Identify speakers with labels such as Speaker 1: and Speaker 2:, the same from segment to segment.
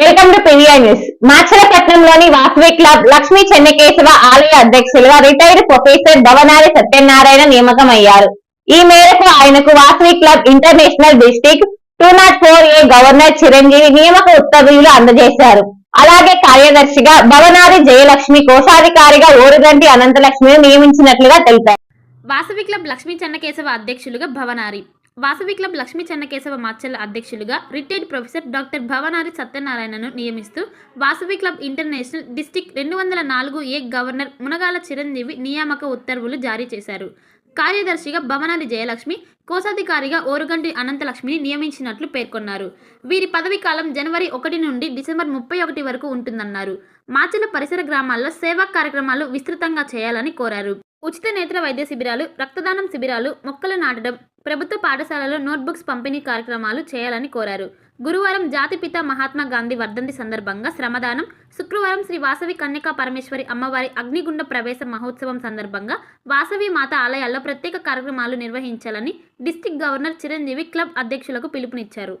Speaker 1: Welcome to PVI news. మాచలపట్నంలోని Vasavi club Lakshmi Chennakesava ఆలయ అధ్యక్షులుగా retired professor Bhavanari Satyanarayana నియామకం అయ్యారు ఈ మేరకు ఆయనకు Vasavi club international district two not four A governor Chiranjeevi నియామక ఉత్తర్వులు అందజేశారు. అలాగే కార్యదర్శిగా భవనారి జయలక్ష్మి కోశాధికారిగా ఓరుగంటి అనంతలక్ష్మిని నియమించినట్లుగా తెలిపారు.
Speaker 2: వాసవి క్లబ్ లక్ష్మీ చెన్నకేశవ అధ్యక్షులుగా భవనారి వాసవి క్లబ్ లక్ష్మీ చెన్నకేశవ మాచల్ల అధ్యక్షులుగా రిటైర్డ్ ప్రొఫెసర్ డాక్టర్ భవనారి సత్యనారాయణను నియమిస్తూ వాసవి క్లబ్ ఇంటర్నేషనల్ డిస్టిక్ రెండు వందల నాలుగు ఏ గవర్నర్ మునగాల చిరంజీవి నియామక ఉత్తర్వులు జారీ చేశారు. కార్యదర్శిగా భవనాది జయలక్ష్మి కోశాధికారిగా ఓరుగంటి అనంతలక్ష్మిని నియమించినట్లు పేర్కొన్నారు. వీరి పదవీ కాలం జనవరి ఒకటి నుండి డిసెంబర్ ముప్పై ఒకటి వరకు ఉంటుందన్నారు. మాచల పరిసర గ్రామాల్లో సేవా కార్యక్రమాలు విస్తృతంగా చేయాలని కోరారు. ఉచిత నేత్ర వైద్య శిబిరాలు రక్తదానం శిబిరాలు మొక్కలు నాటడం ప్రభుత్వ పాఠశాలలో నోట్బుక్స్ పంపిణీ కార్యక్రమాలు చేయాలని కోరారు. గురువారం జాతిపిత మహాత్మా గాంధీ వర్ధంతి సందర్భంగా శ్రమదానం శుక్రవారం శ్రీ వాసవి కన్యకా పరమేశ్వరి అమ్మవారి అగ్నిగుండ ప్రవేశ మహోత్సవం సందర్భంగా వాసవి మాత ఆలయాల్లో ప్రత్యేక కార్యక్రమాలు నిర్వహించాలని డిస్టిక్ గవర్నర్ చిరంజీవి క్లబ్ అధ్యక్షులకు పిలుపునిచ్చారు.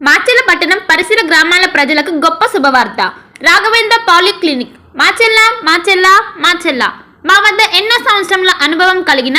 Speaker 2: మాచెల్ల పట్టణం పరిసర గ్రామాల ప్రజలకు గొప్ప శుభవార్త. రాఘవేంద్ర పాలిక్లినిక్. మాచెల్ల మాచెల్ల మాచెల్ల మా వద్ద ఎన్నో సంవత్సరముల అనుభవం కలిగిన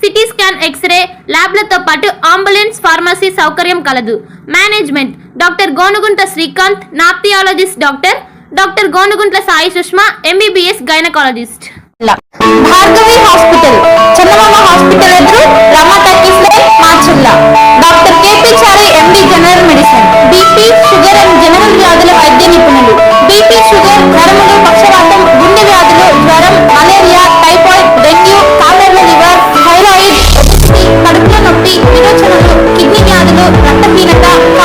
Speaker 2: CT scan X ray ల్యాబ్లతో పాటు అంబులెన్స్ ఫార్మసీ సౌకర్యం కలదు. Management doctor Gonugunta Srikanth nephrologist doctor doctor Gonuguntla Sai Sushma MBBS gynaecologist. Bhargavi hospital Chandamama hospital ఎదురు Rama talkies line doctor KP Chari MD general medicine BP sugar and praktekin atau